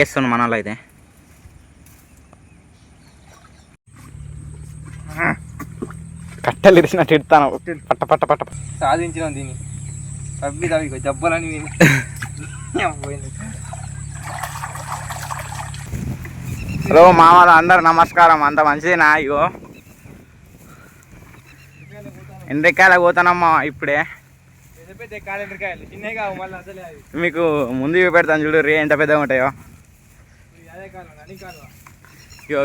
చేస్తున్నా మనలో అయితే. కట్టెలు ఇరిచినట్టు ఇడతాను పట్ట పట్ట పట్ట సాధించినాం దీన్ని. తవ్వి తవ్వి పోయింది. హలో మామలు అందరు నమస్కారం. అంత మంచిదేనా ఇగో? ఎండ్రికాయలు పోతానమ్మా ఇప్పుడే. మీకు ముందు పెడతాను చూడు రే ఎంత పెద్దగా ఉంటాయో.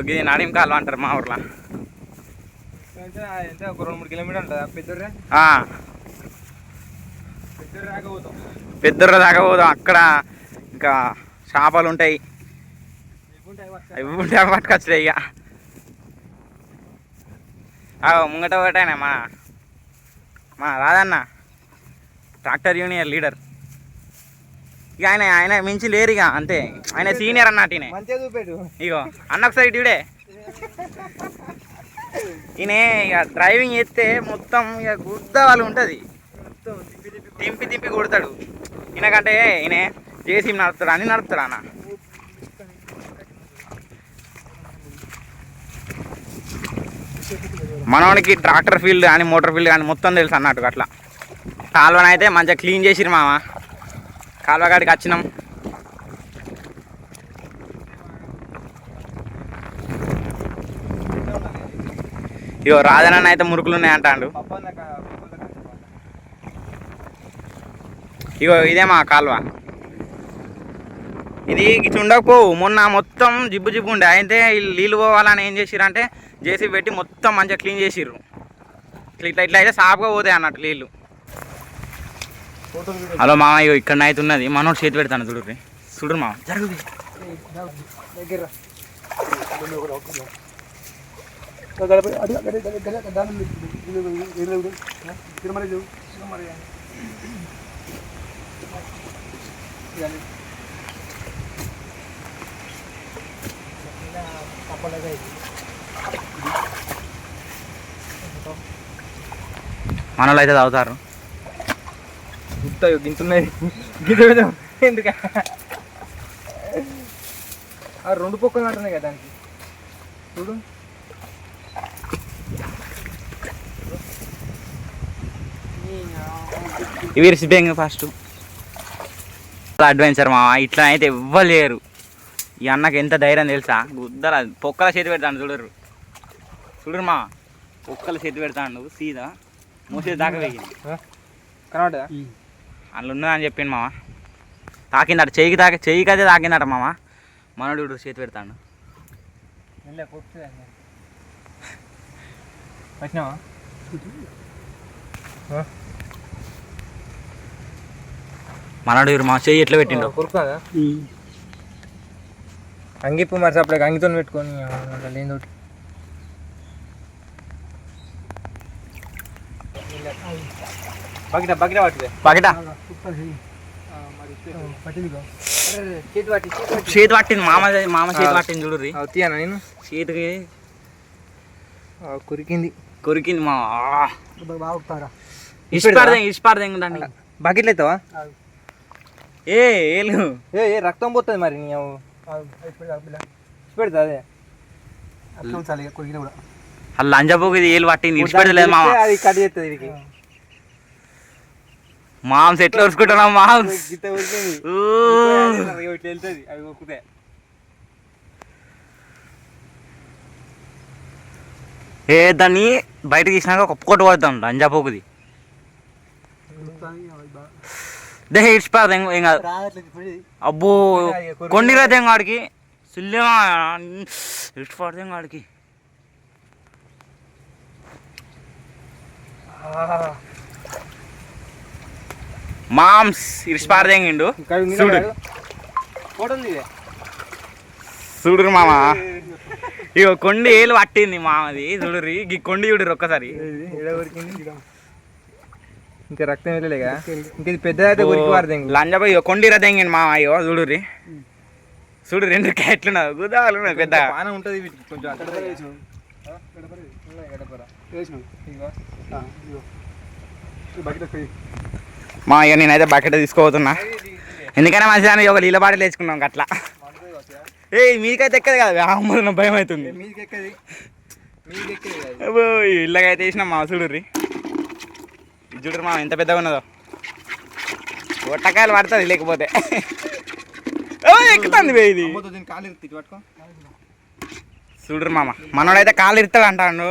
ఇది నడిం కాలు అంటారు మా ఊర్లో. ఎంత? ఒక రెండు మూడు కిలోమీటర్ ఉంటుంది? పెద్దరే ఆ, పెద్దరు దాకా పోదాం. అక్కడ ఇంకా చేపలు ఉంటాయి. అవి వస్తాయి. అవి ఉంటే అవి పట్టుకొచ్చాయి ఇక ముంగట ఒకటేనా మా? మా రాదన్న. Tractor union leader. ఇక ఆయన ఆయన మించి లేరు ఇక అంతే. ఆయన సీనియర్ అన్నట్టు ఈయన. ఇగో అన్న ఒకసారి ఇటుడే ఈయన ఇక డ్రైవింగ్ చేస్తే మొత్తం ఇక గుద్ద వాళ్ళు ఉంటుంది. తింపి తింపి కొడతాడు. ఈయనకంటే ఈయన జేసీ నడుపుతాడు అన్ని నడుపుతాడు అన్న. మనవానికి ట్రాక్టర్ ఫీల్డ్ కానీ మోటార్ ఫీల్డ్ కానీ మొత్తం తెలుసు అన్నట్టు అట్లా. కాలువని అయితే మంచిగా క్లీన్ చేసిరు మామ. కాలువగాడికి వచ్చినాం. ఇగో రాజనన్న అయితే మురుకులు ఉన్నాయంటాడు. ఇగో ఇదే మా కాలువ. ఇది ఇట్లా ఉండకపోవు. మొన్న మొత్తం జిబ్బు జిబ్బు ఉండే. అయితే నీళ్ళు పోవాలని ఏం చేసిరంటే అంటే జేసీ పెట్టి మొత్తం మంచిగా క్లీన్ చేసిర్రు. ఇట్లా ఇట్లా అయితే సాఫ్గా పోతాయి అన్నట్టు నీళ్ళు. హలో మామ ఇగో ఇక్కడ అయితే ఉన్నది. మనోడు చేతి పెడతాను చూడు చూడు మామ. జరుగుది మనలో అయితే తాగుతారు. గుర్తాయో గింతున్నాయి గింత ఎందుక? ఆ రెండు పొక్కలు అంటున్నాయి కదా దానికి. చూడు. ఇవి రిసిబింగ్ ఫస్ట్ అడ్వెంచర్ మామ ఇట్లా అయితే ఇవ్వలేరు ఈ అన్నకి ఎంత ధైర్యం తెలుసా? గుద్దల పొక్కల చేతి పెడతాను చూడరు. చూడరు మా పొక్కల చేతి పెడతాడు సీదా. మూసేది దాకా వేగింది. కనబడదా అందులో ఉన్నదని చెప్పిండు మామ తాకిందట చెయ్యికి తాకి చెయ్యికి అయితే తాకిందట మామ మనోడు చూడు చేతి పెడతాడు. మనోడు చూడు మా చెయ్యి ఎట్లా పెట్టిండు. కొరుకుదా అంగిప్పు మరి అప్పుడు అంగితో పెట్టుకొని లేని బకిట బకిట పట్టుదే పగిట చేతి పట్టి చేతి పట్టింది మామ మామ చేతి పట్టింది చూడుర్రి. తీయనా నేను? చేతికి. కొరికింది. కొరికింది మా బాగుతారా ఇష్టపడదే ఇష్టపడదే దాన్ని? బకెట్లు అవుతావా ఏ ఏలు. ఏ ఏ రక్తం పోతుంది మరి నీ పెడతా అదే. అట్లా ఉంచాలి కొరికిన కూడా. లంజపోకు ఏలు పట్టింది మామ. అది కట్ చేస్తుంది మాంస్ ఎట్లా ఉరుచుకుంటున్నాం మాంస్ ఏ దాన్ని బయట తీసినాక ఒక కొట్టు పడతాం లంజాపోకుది దేహ ఇడిచిపోదు ఏం కాదు. అబ్బో కొన్ని రథం కాడికి? సుల్లేమా ఇడిచిపడదేం కాడికి? మామ్స్ ఇడిచిపారదేంగిండు చూడు ఫోటోలు తీదే చూడురు మామ. ఇగో కొండి ఏలు పట్టింది మామది. చూడురి ఈ కొండి చూడురు ఒక్కసారి. ఇంకా రక్తం వెళ్ళలేగా ఇంకా ఇది పెద్ద అయితే కొరికి వారదు లంజాబాయ్ ఇగో కొండి రథంగిండి మామ అయ్యో చూడురి చూడు రెండు ఎట్లున్నది గుదాలు పెద్ద. పాన ఉంటుంది వీటికి. కొంచెం అక్కడ మా ఇక నేనైతే బకెట్ తీసుకోబోతున్నా. ఎందుకైనా మంచిదాన్ని ఒక నీళ్ళ బాటిల్ వేసుకున్నాం అట్లా ఏ మీకైతే ఎక్కదు కదా అమ్మ భయం అవుతుంది. ఇళ్ళకైతే వేసినాం మా చూడుర్రి. చూడరు మా ఎంత పెద్దగా ఉన్నదో. ఒట్టకాయలు పడుతుంది లేకపోతే. ఎక్కుతుంది ఇది. కాలు చూడరు మామ మనోడైతే కాళ్ళు ఇస్తాడు అంటాడు.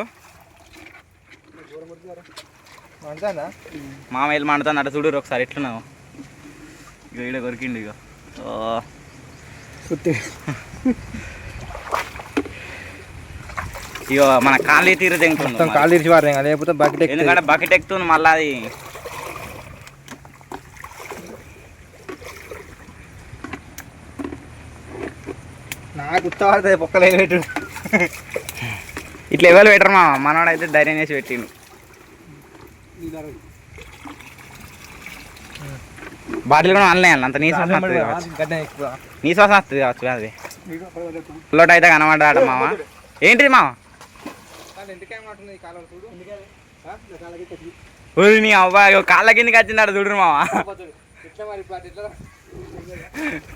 మండుతుందా? మామ వెళ్ళి మండుతుంది అట్ట చూడరు ఒకసారి ఎట్లున్నావు. ఇక ఈడ కొరికిండు ఇక ఇగో మన కాళ్ళు తీరు తెంగుతుంది కాలు ఇరిచి పారేం లేకపోతే బకెట్ ఎందుకంటే బకెట్ ఎక్కుతుంది మళ్ళీ అది. నాకు ఉత్త పడుతుంది పొక్కలు పెట్టు. ఇట్లా ఎవరు పెట్టరు మా మనోడైతే ధైర్యం చేసి పెట్టిండు. బాటిల్ కూడా అనలే అంత నీ శ్వాస వస్తుంది కావచ్చు. నీ శ్వాస వస్తుంది కావచ్చు అది లోటు అయితే కనబడ్డాట మామ. ఏంటిది మామ? చూడు. ఊరి నీ ఇగో కాళ్ళ కిందకి వచ్చిందాడు చూడరు మామ.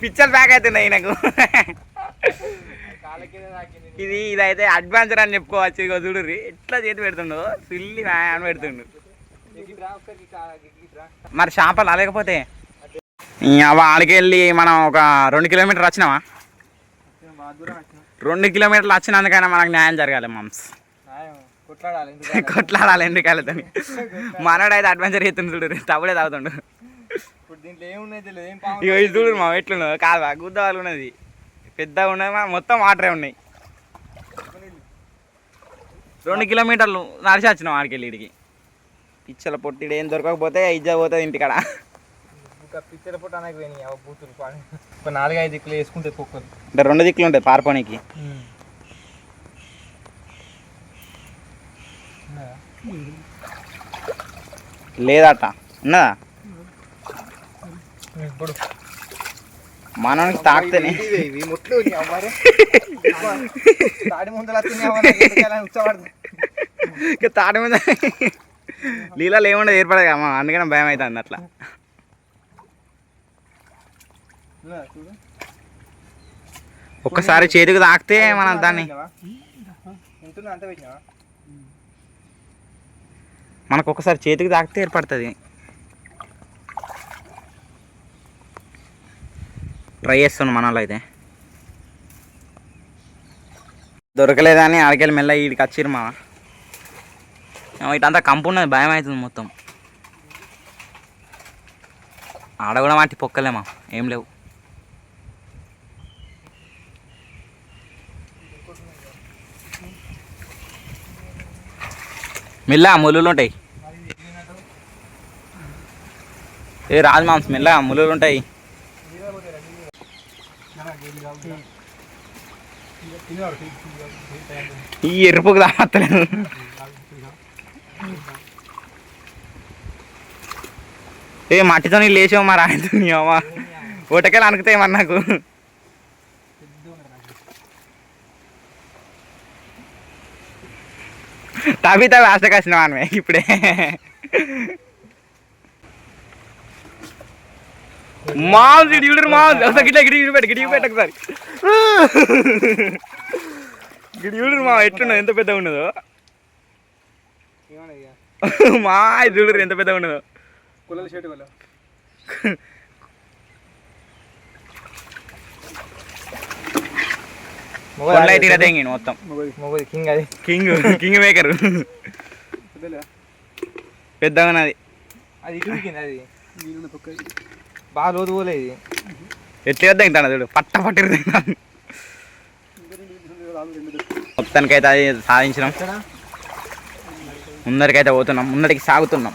పిచ్చర్ ప్యాక్ అవుతున్నాయి నాకు. ఇది ఇదైతే అడ్వాన్చర్ అని చెప్పుకోవచ్చు ఇగో చూడుర్రి. ఎట్లా చేతి పెడుతుండో పిల్లి అని పెడుతుండు. మరి చేపలు లేకపోతే అవ ఆడికెళ్ళి మనం ఒక రెండు కిలోమీటర్లు వచ్చినావా రెండు కిలోమీటర్లు వచ్చినందుకైనా మనకు న్యాయం జరగాలి మమ్స్. కొట్లాడాలి ఎందుకు కొట్లాడాలి ఎండుకాయలతో అడ్వెంచర్ చేస్తుంది చూడు తప్పుడే తాగుతుండు. ఇప్పుడు ఇది చూడు మా ఎట్లున్నదో? కాదు గుద్దవాళ్ళు ఉన్నది. పెద్దగా ఉన్నది మా మొత్తం వాటరే ఉన్నాయి. రెండు కిలోమీటర్లు నడిచి వచ్చినాం ఆడికెళ్ళి ఇడికి. పిచ్చల పొట్టిడు ఏం దొరకకపోతే ఇజ్జ పోతుంది ఇంటికాడ ఇంకా పిచ్చర పుట్ట అనకు పోయినాయి అవ బూతులు ఒక నాలుగైదు దిక్కులు వేసుకుంటే కుక్కలు. అంటే రెండు దిక్కులు ఉంటాయి పారిపోనికి. లేదట. ఉన్నదా? ఇప్పుడు మనోనికి తాకితేనే. ఇవి ముట్లు అవ్వరే తాడి ముందర నీళ్ళలో ఏముండదు ఏర్పడదు అమ్మ అందుకనే భయం అవుతుంది అట్లా ఒక్కసారి చేతికి తాకితే మనం దాన్ని మనకు ఒక్కసారి చేతికి తాకితే ఏర్పడుతుంది. ట్రై చేస్తున్నాం మన వాళ్ళు అయితే. దొరకలేదని ఆడికెళ్ళి మెల్ల వీడికి వచ్చిర్రు మా ఇటంతా కంపు ఉన్నది భయం అవుతుంది మొత్తం. ఆడ కూడా మాటి పొక్కలేమా? ఏం లేవు. మెల్ల ములులు ఉంటాయి. ఏ రాజు మాంసం మెల్ల ములులు ఉంటాయి. ఈ ఎరుపుకు తాగత్తలేదు ఏ మట్టితో లేచావు మరి ఆయనతో నీ అమ్మ ఓటకెళ్ళి అనుకుతాయి మరి నాకు? తవ్వి ఆశకు వచ్చినావు ఆమె ఇప్పుడే. మాంస్ ఇటు చూడరు మాంస్ ఒకసారి గిట్ల గిడి గిడి పెట్టు గిడి పెట్టు ఒకసారి. గిడి చూడరు మా ఎట్లున్నదో ఎంత ఉన్నదో. ఏమన్నా ఇక మా ఇది చూడరు ఎంత పెద్దగా ఉన్నదో. కుల్లల షర్ట్ వల్ల ఇలా మొత్తం. కింగ్ అది. కింగ్ కింగ్ మేకర్ పెద్దగా అది ఇటు కింద అది. బాగా లోతు పోలే ఇది. ఎట్లా తింటాను చూడు. పట్ట మొత్తానికైతే అది సాధించినాం. ముందరికైతే పోతున్నాం. ముందరికి సాగుతున్నాం.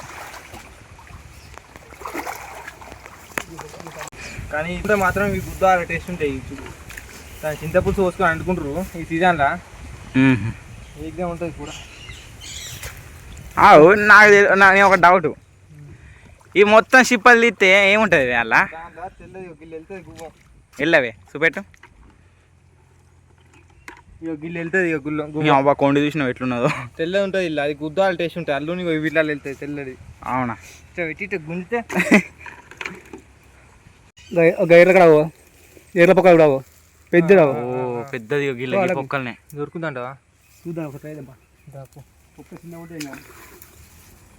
కానీ ఇప్పుడు మాత్రం ఈ గుద్దాల టేస్ట్ ఉంటాయి చూడు. దాని చింతపులుసు పోసుకొని అంటుకుంటారు ఈ సీజన్లో. ఏగ్గా ఉంటుంది కూడా. ఆవు, నాకు నేను ఒక డౌట్. ఈ మొత్తం షిప్పలు తీస్తే ఏముంటుంది అలా? వెళ్ళవే చూపెట్టు. ఇక గిల్లు వెళ్తుంది ఇక నీ అవ్వ కొండి చూసినావు ఎట్లున్నదో. తెల్లది ఉంటుంది ఇల్లు. అది గుద్దాల టేస్ట్ ఉంటుంది. అల్లుని వీటిలో వెళ్తాయి తెల్లది. అవునా? ఇట్లా పెట్టి ఇట్లా గుంజితే గైర్ల కడ గైర్ల పక్క కూడా పెద్దరా ఓ పెద్దది గిల్ల పొక్కల్నే. చూద్దాం ఒక ట్రై ఒక్క చిన్న ఒకటి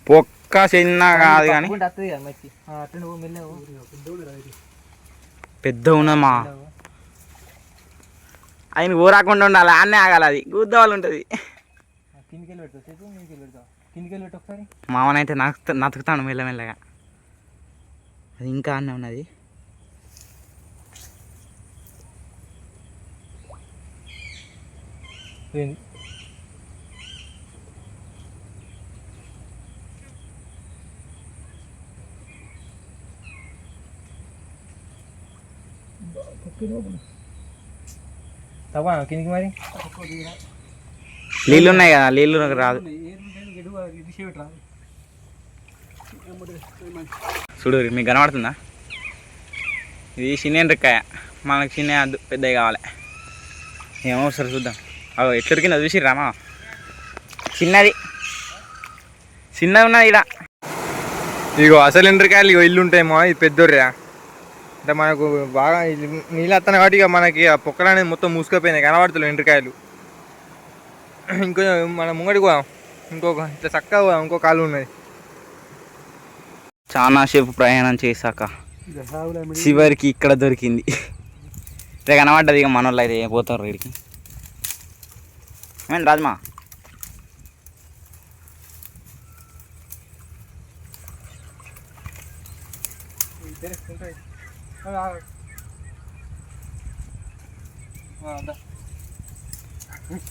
పొక్క చిన్న కాదు కానీ. పెద్ద ఉన్నమా? ఆయన ఊరాకుండా ఉండాలి అన్నే ఆగాలి అది. గుద్దవాళ్ళు ఉంటుంది మామనైతే నతుకు నతుకుతాను మెల్లమెల్లగా అది ఇంకా అన్నే ఉన్నది. తవ్వా కిందికి మరి? నీళ్ళు ఉన్నాయి కదా నీళ్ళు రాదు. చూడు మీకు కనబడుతుందా? ఇది చిన్న ఎండ్రికాయ మనకు చిన్న పెద్దవి కావాలి. ఏమో ఒకసారి చూద్దాం. అవి ఎట్లరికిందో చూసి రామా. చిన్నది. చిన్నది ఉన్నది ఇక్కడ ఇగో అసలు ఎండ్రకాయలు ఇగో ఇల్లు ఉంటాయేమో ఇది పెద్దోర్రా. అంటే మనకు బాగా ఇది నీళ్ళు వస్తాను కాబట్టి ఇక మనకి ఆ పొక్కలు అనేది మొత్తం మూసుకపోయినాయి కనబడతలేవు ఎండ్రకాయలు. ఇంకో మన ముంగడికి పోదాం. ఇంకొక ఇట్లా చక్కగా పోదాం ఇంకో కాలు ఉన్నది. చాలా సేపు ప్రయాణం చేశాక చివరికి ఇక్కడ దొరికింది. ఇక కనబడ్డది ఇక మనోళ్ళు అయితే పోతారు ఇక్కడికి ఏమైంది రాజమా?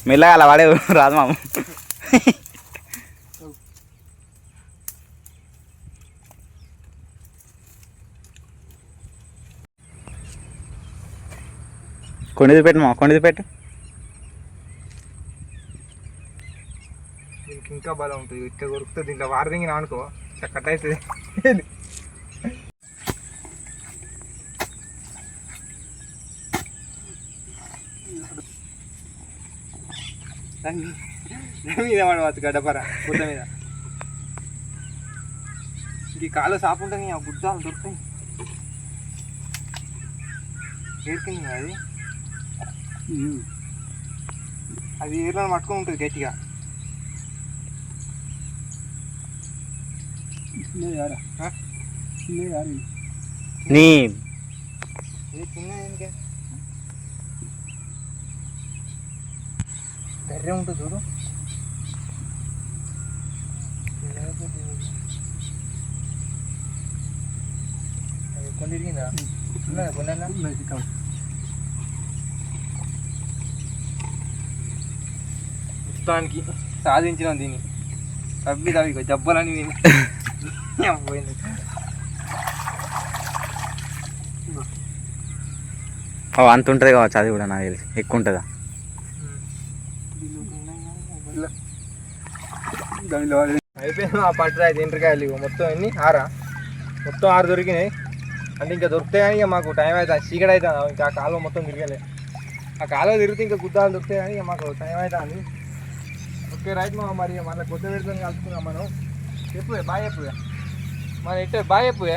మెల్లగా అలా వాడే రాజమా. కొండిది పెట్టు మా కొండిది పెట్టు దీనికి ఇంకా బలం ఉంటుంది ఇట్లా కొరుకుతుంది దీంట్లో వారదింగి అనుకో ఇట్లా కట్ అవుతుంది మీద పడవచ్చు గడ్డపర గుడ్డ మీద. ఈ కాలు సాపు ఉంటుంది ఆ గుడ్డ దొరుకుతాయి. ఏరుకుంది కదా అది? అది ఏర్లను పట్టుకొని ఉంటుంది గట్టిగా. నీ ధైర్యం ఉంటుంది చూడు. కొన్ని ఇరిగిందా? ఉన్నదా కాదు. మొత్తానికి సాధించినాం దీన్ని. తవ్వి తవ్వి జబ్బలని విని. పోయింది అంత ఉంటుంది కావచ్చు అది కూడా నాకు తెలిసి. ఎక్కువ ఉంటుందా? అయిపోయింది? ఆ పట్టు అయితే ఎంట్రకాయలు ఇగో. మొత్తం ఎన్ని? ఆరా? మొత్తం ఆరు దొరికినాయి. అంటే ఇంకా దొరుకుతాయి? కానీ ఇక మాకు టైం అవుతుంది చీకటి అవుతుంది ఇంకా ఆ కాలువ మొత్తం తిరగలే. ఆ కాలువ తిరిగితే ఇంకా గుద్దాలు దొరుకుతాయి? కానీ ఇక మాకు టైం అవుతుంది ఓకే రైట్ మా మరి మళ్ళీ కొత్త విడతలు కలుసుకున్నాం మనం. ఎప్పుడు బాగా ఎప్పుడు మరి ఎట్టే బాగా ఎప్పుడు